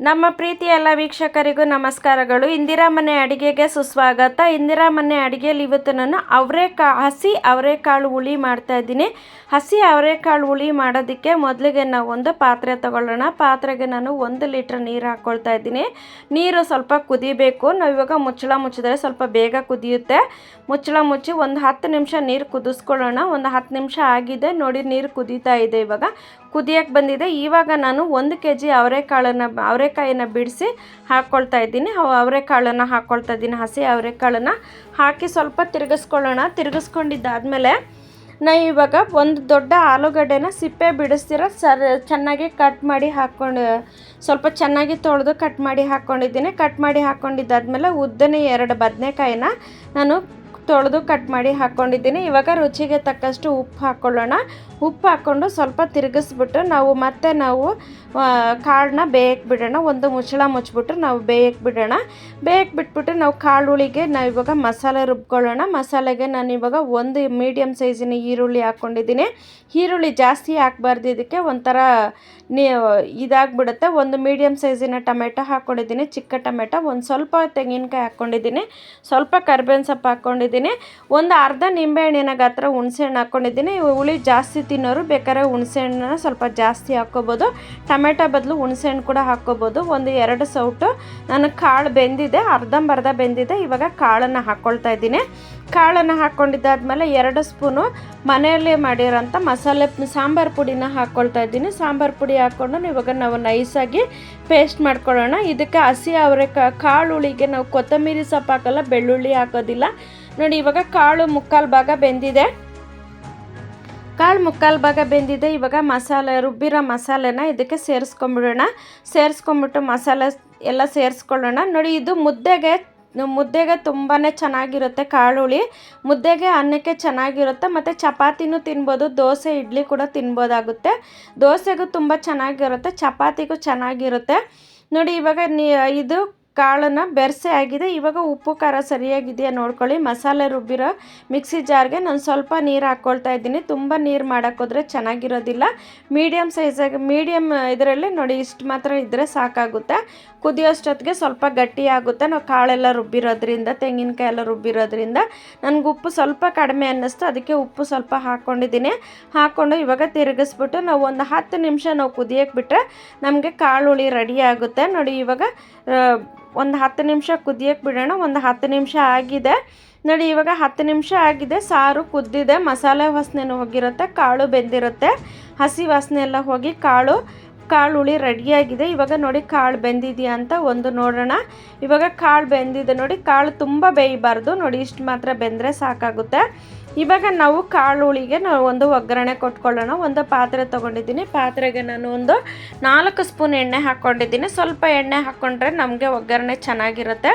ನಮ್ಮ ಪ್ರೀತಿ ಎಲ್ಲ ವೀಕ್ಷಕರಿಗೂ ನಮಸ್ಕಾರಗಳು. ಇಂದಿರಾ ಮನೆ ಅಡಿಗೆಗೆ ಸುಸ್ವಾಗತ. ಇಂದಿರಾ ಮನೆ ಅಡಿಗೆಯಲ್ಲಿ ಇವತ್ತು ನಾನು ಅವರೆಕಾ ಹಸಿ ಅವರೆಕಾಳು ಹುಳಿ ಮಾಡ್ತಾ ಇದ್ದೀನಿ. ಹಸಿ ಅವರೆಕಾಳು ಹುಳಿ ಮಾಡೋದಕ್ಕೆ ಮೊದಲಿಗೆ ನಾವು ಒಂದು ಪಾತ್ರೆ ತಗೊಳ್ಳೋಣ. ಪಾತ್ರೆಗೆ ನಾನು ಒಂದು ಲೀಟ್ರ್ ನೀರು ಹಾಕ್ಕೊಳ್ತಾ ಇದ್ದೀನಿ. ನೀರು ಸ್ವಲ್ಪ ಕುದಿಬೇಕು. ನಾವು ಇವಾಗ ಮುಚ್ಚಳ ಮುಚ್ಚಿದ್ರೆ ಸ್ವಲ್ಪ ಬೇಗ ಕುದಿಯುತ್ತೆ. ಮುಚ್ಚಳ ಮುಚ್ಚಿ ಒಂದು ಹತ್ತು ನಿಮಿಷ ನೀರು ಕುದಿಸ್ಕೊಳ್ಳೋಣ. ಒಂದು ಹತ್ತು ನಿಮಿಷ ಆಗಿದೆ. ನೋಡಿ ನೀರು ಕುದೀತಾ ಇದೆ ಇವಾಗ. ಕುದಿಯೋಕ್ಕೆ ಬಂದಿದೆ. ಇವಾಗ ನಾನು ಒಂದು ಕೆ ಜಿ ಅವರೆಕಾಳನ್ನು ಅವರೆಕಾಯನ್ನು ಬಿಡಿಸಿ ಹಾಕ್ಕೊಳ್ತಾ ಇದ್ದೀನಿ. ಅವು ಅವರೆಕಾಳನ್ನು ಹಾಕ್ಕೊಳ್ತಾ ಇದ್ದೀನಿ. ಹಸಿ ಅವರೆಕಾಳನ್ನು ಹಾಕಿ ಸ್ವಲ್ಪ ತಿರುಗಿಸ್ಕೊಳ್ಳೋಣ. ತಿರುಗಿಸ್ಕೊಂಡಿದ್ದಾದಮೇಲೆ ನಾ ಇವಾಗ ಒಂದು ದೊಡ್ಡ ಆಲೂಗಡ್ಡೆನ ಸಿಪ್ಪೆ ಬಿಡಿಸ್ತೀರ ಸರ್, ಚೆನ್ನಾಗಿ ಕಟ್ ಮಾಡಿ ಹಾಕ್ಕೊಂಡು, ಸ್ವಲ್ಪ ಚೆನ್ನಾಗಿ ತೊಳೆದು ಕಟ್ ಮಾಡಿ ಹಾಕ್ಕೊಂಡಿದ್ದೀನಿ. ಕಟ್ ಮಾಡಿ ಹಾಕ್ಕೊಂಡಿದ್ದಾದ್ಮೇಲೆ ಉದ್ದನೇ ಎರಡು ಬದನೆಕಾಯಿನ ನಾನು ತೊಳೆದು ಕಟ್ ಮಾಡಿ ಹಾಕ್ಕೊಂಡಿದ್ದೀನಿ. ಇವಾಗ ರುಚಿಗೆ ತಕ್ಕಷ್ಟು ಉಪ್ಪು ಹಾಕ್ಕೊಳ್ಳೋಣ ಉಪ್ಪು ಹಾಕ್ಕೊಂಡು ಸ್ವಲ್ಪ ತಿರುಗಿಸ್ಬಿಟ್ಟು ನಾವು ಮತ್ತೆ ನಾವು ಕಾಳನ್ನ ಬೇಯಕ್ಕೆ ಬಿಡೋಣ. ಒಂದು ಮುಚ್ಚಳ ಮುಚ್ಚಿಬಿಟ್ಟು ನಾವು ಬೇಯಕ್ಕೆ ಬಿಡೋಣ. ಬೇಯಕ್ಕೆ ಬಿಟ್ಬಿಟ್ಟು ನಾವು ಕಾಳುಳಿಗೆ ನಾವು ಇವಾಗ ಮಸಾಲೆ ರುಬ್ಕೊಳ್ಳೋಣ. ಮಸಾಲೆಗೆ ನಾನು ಇವಾಗ ಒಂದು ಮೀಡಿಯಮ್ ಸೈಜಿನ ಈರುಳ್ಳಿ ಹಾಕ್ಕೊಂಡಿದ್ದೀನಿ. ಈರುಳ್ಳಿ ಜಾಸ್ತಿ ಹಾಕ್ಬಾರ್ದು ಇದಕ್ಕೆ. ಒಂಥರ ನೀ, ಇದಾಗ್ಬಿಡುತ್ತೆ. ಒಂದು ಮೀಡಿಯಮ್ ಸೈಜಿನ ಟೊಮೆಟೊ ಹಾಕ್ಕೊಂಡಿದ್ದೀನಿ. ಚಿಕ್ಕ ಟೊಮೆಟೊ. ಒಂದು ಸ್ವಲ್ಪ ತೆಂಗಿನಕಾಯಿ ಹಾಕ್ಕೊಂಡಿದ್ದೀನಿ. ಸ್ವಲ್ಪ ಕರ್ಬೇವಿನ ಸೊಪ್ಪು ಹಾಕ್ಕೊಂಡಿದ್ದೀನಿ. ಒಂದು ಅರ್ಧ ನಿಂಬೆಹಣ್ಣಿನ ಗಾತ್ರ ಹುಣಸೆಹಣ್ಣು ಹಾಕ್ಕೊಂಡಿದ್ದೀನಿ. ಹುಳಿ ಜಾಸ್ತಿ ತಿನ್ನೋರು ಬೇಕಾದ್ರೆ ಹುಣಸೆಹಣ್ಣನ್ನ ಸ್ವಲ್ಪ ಜಾಸ್ತಿ ಹಾಕ್ಕೋಬೋದು. ಟೊಮೆಟೊ ಬದಲು ಹುಣಸೆಹಣ್ಣು ಕೂಡ ಹಾಕ್ಕೋಬೋದು. ಒಂದು ಎರಡು ಸೌಟು. ನಾನು ಕಾಳು ಬೆಂದಿದೆ, ಅರ್ಧಂಬರ್ಧ ಬೆಂದಿದೆ, ಇವಾಗ ಕಾಳನ್ನು ಹಾಕ್ಕೊಳ್ತಾ ಇದ್ದೀನಿ. ಕಾಳನ್ನು ಹಾಕ್ಕೊಂಡಿದ್ದಾದ್ಮೇಲೆ ಎರಡು ಸ್ಪೂನು ಮನೆಯಲ್ಲೇ ಮಾಡಿರೋಂಥ ಮಸಾಲೆ ಸಾಂಬಾರು ಪುಡಿನ ಹಾಕ್ಕೊಳ್ತಾ ಇದ್ದೀನಿ. ಸಾಂಬಾರು ಪುಡಿ ಹಾಕ್ಕೊಂಡು ಇವಾಗ ನಾವು ನೈಸಾಗಿ ಪೇಸ್ಟ್ ಮಾಡ್ಕೊಳ್ಳೋಣ. ಇದಕ್ಕೆ ಹಸಿ ಅವರೆ ಕಾಳು ಹುಳಿಗೆ ನಾವು ಕೊತ್ತಂಬರಿ ಸೊಪ್ಪು ಹಾಕೋಲ್ಲ ಬೆಳ್ಳುಳ್ಳಿ ಹಾಕೋದಿಲ್ಲ. ನೋಡಿ, ಇವಾಗ ಕಾಳು ಮುಕ್ಕಾಲು ಭಾಗ ಬೆಂದಿದೆ. ಕಾಳು ಮುಕ್ಕಾಲು ಭಾಗ ಬೆಂದಿದೆ. ಇವಾಗ ಮಸಾಲೆ, ರುಬ್ಬಿರೋ ಮಸಾಲೆನ ಇದಕ್ಕೆ ಸೇರಿಸ್ಕೊಂಬಿಡೋಣ. ಸೇರಿಸ್ಕೊಂಬಿಟ್ಟು ಮಸಾಲೆ ಎಲ್ಲ ಸೇರಿಸ್ಕೊಳ್ಳೋಣ. ನೋಡಿ, ಇದು ಮುದ್ದೆಗೆ ಮುದ್ದೆಗೆ ತುಂಬಾ ಚೆನ್ನಾಗಿರುತ್ತೆ ಕಾಳುಳಿ. ಮುದ್ದೆಗೆ ಅನ್ನಕ್ಕೆ ಚೆನ್ನಾಗಿರುತ್ತೆ, ಮತ್ತು ಚಪಾತಿನೂ ತಿನ್ಬೋದು, ದೋಸೆ, ಇಡ್ಲಿ ಕೂಡ ತಿನ್ಬೋದಾಗುತ್ತೆ. ದೋಸೆಗೂ ತುಂಬ ಚೆನ್ನಾಗಿರುತ್ತೆ, ಚಪಾತಿಗೂ ಚೆನ್ನಾಗಿರುತ್ತೆ. ನೋಡಿ, ಇವಾಗ ನೀ, ಇದು ಕಾಳನ್ನು ಬೆರೆಸೆ ಆಗಿದೆ. ಇವಾಗ ಉಪ್ಪು, ಖಾರ ಸರಿಯಾಗಿದೆಯಾ ನೋಡ್ಕೊಳ್ಳಿ. ಮಸಾಲೆ ರುಬ್ಬಿರೋ ಮಿಕ್ಸಿ ಜಾರ್ಗೆ ನಾನು ಸ್ವಲ್ಪ ನೀರು ಹಾಕ್ಕೊಳ್ತಾ ಇದ್ದೀನಿ. ತುಂಬ ನೀರು ಮಾಡೋಕ್ಕೋದ್ರೆ ಚೆನ್ನಾಗಿರೋದಿಲ್ಲ. ಮೀಡಿಯಮ್ ಸೈಜಾಗಿ ಮೀಡಿಯಮ್ ಇದರಲ್ಲಿ ನೋಡಿ ಇಷ್ಟು ಮಾತ್ರ ಇದ್ದರೆ ಸಾಕಾಗುತ್ತೆ. ಕುದಿಯೋಷ್ಟೊತ್ತಿಗೆ ಸ್ವಲ್ಪ ಗಟ್ಟಿ ಆಗುತ್ತೆ. ನಾವು ಕಾಳೆಲ್ಲ ರುಬ್ಬಿರೋದ್ರಿಂದ, ತೆಂಗಿನಕಾಯಿ ಎಲ್ಲ ರುಬ್ಬಿರೋದ್ರಿಂದ ನನಗೆ ಉಪ್ಪು ಸ್ವಲ್ಪ ಕಡಿಮೆ ಅನ್ನಿಸ್ತು. ಅದಕ್ಕೆ ಉಪ್ಪು ಸ್ವಲ್ಪ ಹಾಕ್ಕೊಂಡಿದ್ದೀನಿ ಹಾಕ್ಕೊಂಡು ಇವಾಗ ತಿರುಗಿಸ್ಬಿಟ್ಟು ನಾವು ಒಂದು ಹತ್ತು ನಿಮಿಷ ನಾವು ಕುದಿಯೋಕ್ಕೆ ಬಿಟ್ಟರೆ ನಮಗೆ ಕಾಳುಳಿ ರೆಡಿ ಆಗುತ್ತೆ. ನೋಡಿ ಇವಾಗ ಒಂದು ಹತ್ತು ನಿಮಿಷ ಕುದಿಯೋಕೆ ಬಿಡೋಣ, ಒಂದು ಹತ್ತು ನಿಮಿಷ ಆಗಿದೆ. ನೋಡಿ, ಇವಾಗ ಹತ್ತು ನಿಮಿಷ ಆಗಿದೆ. ಸಾರು ಕುದ್ದಿದೆ, ಮಸಾಲೆ ವಾಸನೆನೂ ಹೋಗಿರುತ್ತೆ, ಕಾಳು ಬೆಂದಿರುತ್ತೆ. ಹಸಿ ವಾಸನೆ ಎಲ್ಲ ಹೋಗಿ ಕಾಳು ಕಾಳು ಹುಳಿ ರೆಡಿಯಾಗಿದೆ ಇವಾಗ ನೋಡಿ ಕಾಳು ಬೆಂದಿದೆಯಾ ಅಂತ ಒಂದು ನೋಡೋಣ. ಇವಾಗ ಕಾಳು ಬೆಂದಿದೆ ನೋಡಿ, ಕಾಳು ತುಂಬ ಬೇಯಬಾರ್ದು. ನೋಡಿ, ಇಷ್ಟು ಮಾತ್ರ ಬೆಂದರೆ ಸಾಕಾಗುತ್ತೆ. ಇವಾಗ ನಾವು ಕಾಳುಳಿಗೆ ನಾವು ಒಂದು ಒಗ್ಗರಣೆ ಕೊಟ್ಕೊಳ್ಳೋಣ. ಒಂದು ಪಾತ್ರೆ ತೊಗೊಂಡಿದ್ದೀನಿ. ಪಾತ್ರೆಗೆ ನಾನು ಒಂದು ನಾಲ್ಕು ಸ್ಪೂನ್ ಎಣ್ಣೆ ಹಾಕ್ಕೊಂಡಿದ್ದೀನಿ. ಸ್ವಲ್ಪ ಎಣ್ಣೆ ಹಾಕ್ಕೊಂಡ್ರೆ ನಮಗೆ ಒಗ್ಗರಣೆ ಚೆನ್ನಾಗಿರುತ್ತೆ.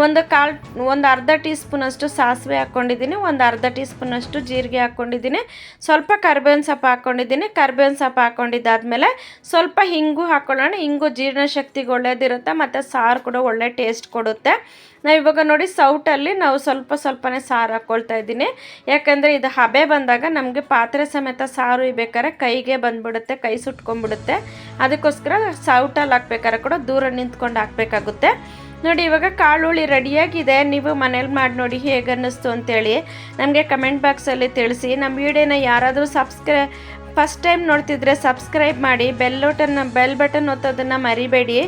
ಒಂದು ಕಾಲು, ಒಂದು ಅರ್ಧ ಟೀ ಸ್ಪೂನಷ್ಟು ಸಾಸಿವೆ ಹಾಕ್ಕೊಂಡಿದ್ದೀನಿ, ಒಂದು ಅರ್ಧ ಟೀ ಸ್ಪೂನಷ್ಟು ಜೀರಿಗೆ ಹಾಕ್ಕೊಂಡಿದ್ದೀನಿ, ಸ್ವಲ್ಪ ಕರ್ಬೇವಿನ ಸೊಪ್ಪು ಹಾಕ್ಕೊಂಡಿದ್ದೀನಿ, ಕರ್ಬೇವಿನ ಸೊಪ್ಪು ಹಾಕ್ಕೊಂಡಿದ್ದಾದಮೇಲೆ ಸ್ವಲ್ಪ ಹಿಂಗು ಹಾಕ್ಕೊಳ್ಳೋಣ ಹಿಂಗು ಜೀರ್ಣಶಕ್ತಿಗೆ ಒಳ್ಳೇದಿರುತ್ತೆ, ಮತ್ತು ಸಾರು ಕೂಡ ಒಳ್ಳೆ ಟೇಸ್ಟ್ ಕೊಡುತ್ತೆ. ನಾವು ಇವಾಗ ನೋಡಿ ಸೌಟಲ್ಲಿ ನಾವು ಸ್ವಲ್ಪ ಸ್ವಲ್ಪನೇ ಸಾರು ಹಾಕ್ಕೊಳ್ತಾ ಇದ್ದೀನಿ. ಯಾಕಂದರೆ ಇದು ಹಬೆ ಬಂದಾಗ ನಮಗೆ ಪಾತ್ರೆ ಸಮೇತ ಸಾರು ಇಬೇಕಾದ್ರೆ ಕೈಗೆ ಬಂದುಬಿಡುತ್ತೆ, ಕೈ ಸುಟ್ಕೊಂಡ್ಬಿಡುತ್ತೆ. ಅದಕ್ಕೋಸ್ಕರ ಸೌಟಲ್ಲಿ ಹಾಕ್ಬೇಕಾದ್ರೆ ಕೂಡ ದೂರ ನಿಂತ್ಕೊಂಡು ಹಾಕಬೇಕಾಗುತ್ತೆ. ನೋಡಿ, ಇವಾಗ ಕಾಳುಳಿ ರೆಡಿಯಾಗಿದೆ. ನೀವು ಮನೇಲಿ ಮಾಡಿ ನೋಡಿ ಹೇಗೆ ಅನ್ನಿಸ್ತು ಅಂತೇಳಿ ನಮಗೆ ಕಮೆಂಟ್ ಬಾಕ್ಸಲ್ಲಿ ತಿಳಿಸಿ. ನಮ್ಮ ವಿಡಿಯೋನ ಯಾರಾದರೂ ಸಬ್ಸ್ಕ್ರೈ, ಫಸ್ಟ್ ಟೈಮ್ ನೋಡ್ತಿದ್ರೆ ಸಬ್ಸ್ಕ್ರೈಬ್ ಮಾಡಿ, ಬೆಲ್ ಬಟನ್ ಬೆಲ್ ಬಟನ್ ಒತ್ತೋದನ್ನು ಮರಿಬೇಡಿ.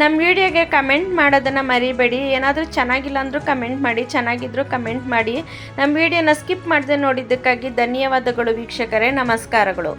ನಮ್ಮ ವಿಡಿಯೋಗೆ ಕಮೆಂಟ್ ಮಾಡೋದನ್ನು ಮರಿಬೇಡಿ. ಏನಾದರೂ ಚೆನ್ನಾಗಿಲ್ಲ ಅಂದರೂ ಕಮೆಂಟ್ ಮಾಡಿ ಚೆನ್ನಾಗಿದ್ದರೂ ಕಮೆಂಟ್ ಮಾಡಿ. ನಮ್ಮ ವಿಡಿಯೋನ ಸ್ಕಿಪ್ ಮಾಡದೆ ನೋಡಿದ್ದಕ್ಕಾಗಿ ಧನ್ಯವಾದಗಳು ವೀಕ್ಷಕರೇ. ನಮಸ್ಕಾರಗಳು.